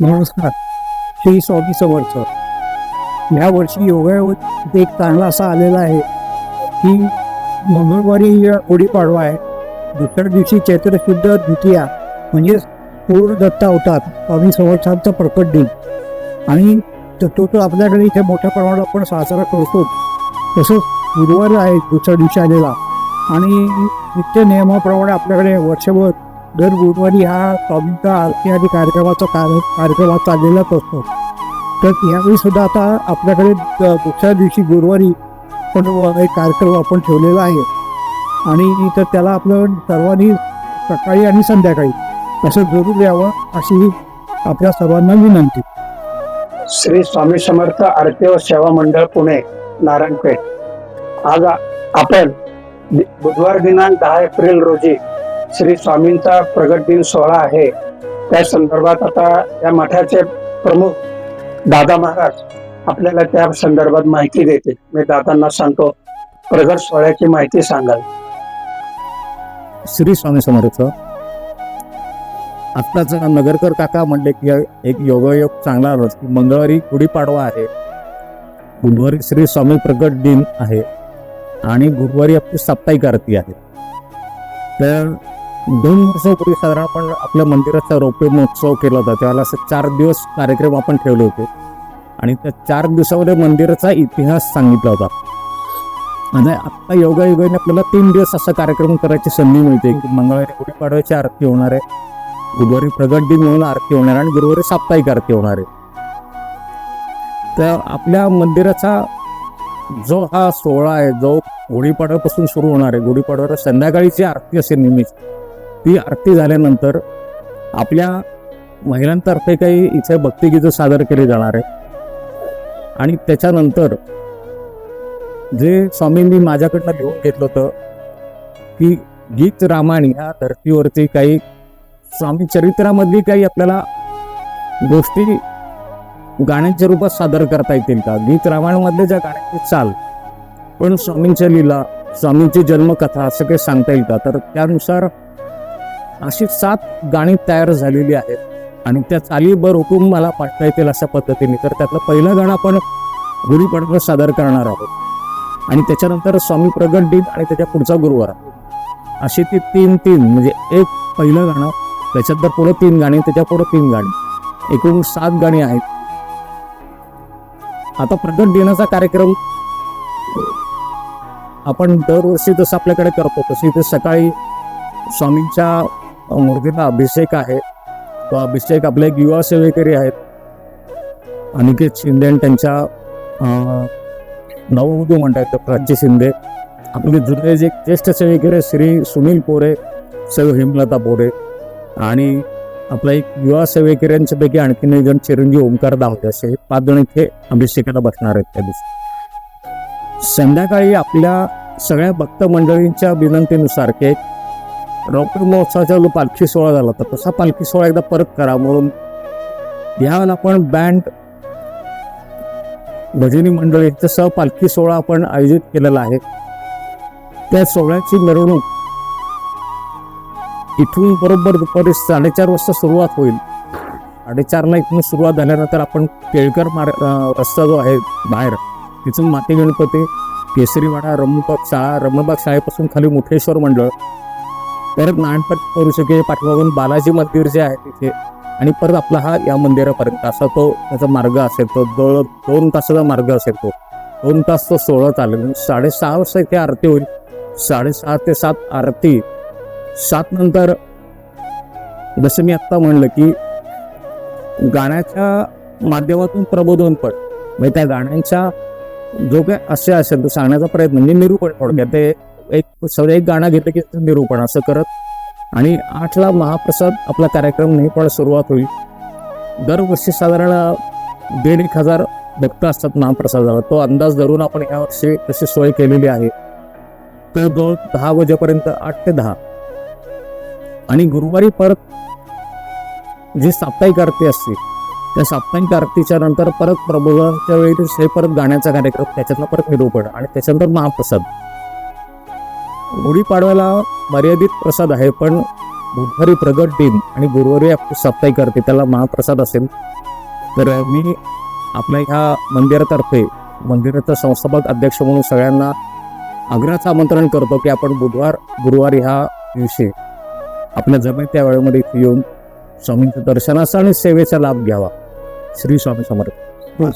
नमस्कार. श्री स्वामी समर्थ या वर्षी योगा एक चांगला असा आलेला आहे की मंगळवारी गुढीपाडवा आहे. दुसऱ्या दिवशी चैत्रशुद्ध द्वितीया म्हणजेच पूर्ण दत्ता होतात स्वामी समर्थांचा प्रकट दिन. आणि तो तो आपल्याकडे इथे मोठ्या प्रमाणात आपण साजरा करतो. तसंच गुरुवार आहे दुसऱ्या दिवशी आलेला. आणि नित्य नियमाप्रमाणे आपल्याकडे वर्षभर दर गुरुवारी हा स्वामींचा आरती आणि कार्यक्रमाचा कार्य कार्यक्रम हा चाललेलाच असतो. तर यावेळी सुद्धा आता आपल्याकडे दुसऱ्या दिवशी गुरुवारी पण एक कार्यक्रम आपण ठेवलेला आहे. आणि तर त्याला आपलं सर्वांनी सकाळी आणि संध्याकाळी असं जरूर यावं अशी आपल्या सर्वांना विनंती. श्री स्वामी समर्थ आरती व सेवा मंडळ पुणे नारायणपेठ. आज आपण बुधवार दिनांक दहा एप्रिल रोजी श्री स्वामींचा प्रगट दिन सोहळा आहे. त्या संदर्भात आता या मठाचे प्रमुख दादा महाराज आपल्याला त्या संदर्भात माहिती देते मी दादांना सांगतो प्रगट सोहळ्याची माहिती सांगाल. श्री स्वामी समर्थ आत्ताच नगरकर काका म्हणले की एक योगायोग चांगला आला की मंगळवारी गुढीपाडवा आहे. बुधवारी श्री स्वामी प्रकट दिन आहे. आणि गुरुवारी आपली साप्ताहिक आरती आहे. तर दोन वर्षापूर्वी साधारण आपण आपल्या मंदिराचा रौप्य महोत्सव केला होता. त्यावेळेला असं चार दिवस कार्यक्रम आपण ठेवले होते. आणि त्या चार दिवसामध्ये मंदिराचा इतिहास सांगितला होता. आणि आत्ता योगायोगाने आपल्याला तीन दिवस असा कार्यक्रम करायची संधी मिळते. की मंगळवारी गुढीपाडव्याची आरती होणार आहे. बुधवारी प्रगट दिन म्हणून आरती होणार आहे. आणि गुरुवारी साप्ताहिक आरती होणार आहे. तर आपल्या मंदिराचा जो हा सोहळा आहे जो गुढीपाडव्यापासून सुरू होणार आहे गुढीपाडव्याला संध्याकाळीची आरती असेल नेहमीच. ती आरती झाल्यानंतर आपल्या महिलांतर्फे काही इथे भक्तिगीतं सादर केली जाणार आहे आणि त्याच्यानंतर जे स्वामींनी माझ्याकडनं लिहून घेतलं होतं की गीत रामायण ह्या धर्तीवरती काही स्वामी चरित्रामधली काही आपल्याला गोष्टी गाण्यांच्या रूपात सादर करता येतील का? गीत रामायणमधले ज्या गाण्याची चाल पण स्वामींच्या लीला स्वामींची जन्मकथा असं काही सांगता येईल का? तर त्यानुसार अशी सात गाणी तयार झालेली आहेत आणि त्या चालीबर हुकूम मला पाठता येतील अशा पद्धतीने. तर त्यातलं पहिलं गाणं आपण गुढीपाडवा सादर करणार आहोत. आणि त्याच्यानंतर स्वामी प्रगट दिन आणि त्याच्या पुढचा गुरुवार. अशी ती तीन तीन म्हणजे एक पहिलं गाणं त्याच्यानंतर पुढं तीन गाणी त्याच्या पुढं तीन गाणी. एकूण सात गाणी आहेत. आता प्रगट दिनाचा कार्यक्रम आपण दरवर्षी जसं आपल्याकडे करतो तशी इथे सकाळी स्वामींच्या मूर्तीला अभिषेक आहे. तो अभिषेक आपले एक युवा सेवेकरी आहेत. अनिकेत शिंदे आणि त्यांच्या नववधू म्हणतात प्राची शिंदे. आपले जुने जे ज्येष्ठ सेवेकरी श्री सुनील पोरे सौ हेमलता पोरे आणि आपला एक युवा सेवेकऱ्यांच्यापैकी आणखीन एक जण चिरंजीव ओंकार दावते असे हे पाच जण इथे अभिषेकाला बसणार आहेत त्या दिवशी. संध्याकाळी आपल्या सगळ्या भक्त मंडळींच्या विनंतीनुसार की एक रौप्य महोत्सवाचा जो पालखी सोहळा झाला होता. तसा पालखी सोहळा एकदा परत करा म्हणून यावेळेला आपण बँड भजनी मंडळी सह पालखी सोहळा आपण आयोजित केलेला आहे. त्या सोहळ्याची मिरवणूक इथून बरोबर दुपारी साडेचार वाजता सुरुवात होईल. साडेचारला इथून सुरुवात झाल्यानंतर आपण केळकर मार रस्ता जो आहे बाहेर तिथून माती गणपती केसरीवाडा रमणबाग शाळा रमणबाग शाळेपासून खाली मुठेश्वर मंडळ परत नाणपट करू शके पाठीमागून बालाजी मंदिर जे आहे तिथे आणि परत आपला हा या मंदिरापर्यंत असा तो त्याचा मार्ग असेल तो जवळ दोन तासाचा मार्ग असेल तो. दोन तास तो सोळा चालेल. साडेसहा वाजता इथे आरती होईल. साडेसहा ते सात आरती सात नंतर जसं मी आत्ता म्हणलं की गाण्याच्या माध्यमातून प्रबोधन पण म्हणजे त्या गाण्यांच्या जो काय असे असेल तर सांगण्याचा प्रयत्न म्हणजे निरूपण थोडक्यात म्हणजे ते एक सगळं एक गाणं घेतलं की निरूपण असं करत. आणि आठला महाप्रसाद आपला कार्यक्रम नेहमीपणे सुरुवात होईल. दरवर्षी साधारण दीड एक हजार भक्त असतात महाप्रसादाला. तो अंदाज धरून आपण यावर्षी तशी सोय केलेली आहे. तर दोन दहा वाजेपर्यंत आठ ते दहा. आणि गुरुवारी परत जी साप्ताहिक आरती असते त्या साप्ताहिक आरतीच्या नंतर परत प्रबोधनाच्या वेळी हे परत गाण्याचा कार्यक्रम त्याच्यातला परत निरूपण आणि त्याच्यानंतर महाप्रसाद. गुढीपाडव्याला मर्यादित प्रसाद आहे पण बुधवारी प्रगट दिन आणि गुरुवारी आपली साप्ताहिक आरती त्याला महाप्रसाद असेल. तर मी आपल्या ह्या मंदिरातर्फे मंदिराचा संस्थापक अध्यक्ष म्हणून सगळ्यांना आग्रहाचं आमंत्रण करतो की आपण बुधवार गुरुवार ह्या दिवशी आपल्या जमेल त्या वेळेमध्ये इथे येऊन स्वामींच्या दर्शनाचा आणि सेवेचा लाभ घ्यावा. श्री स्वामी समर्थ. बस.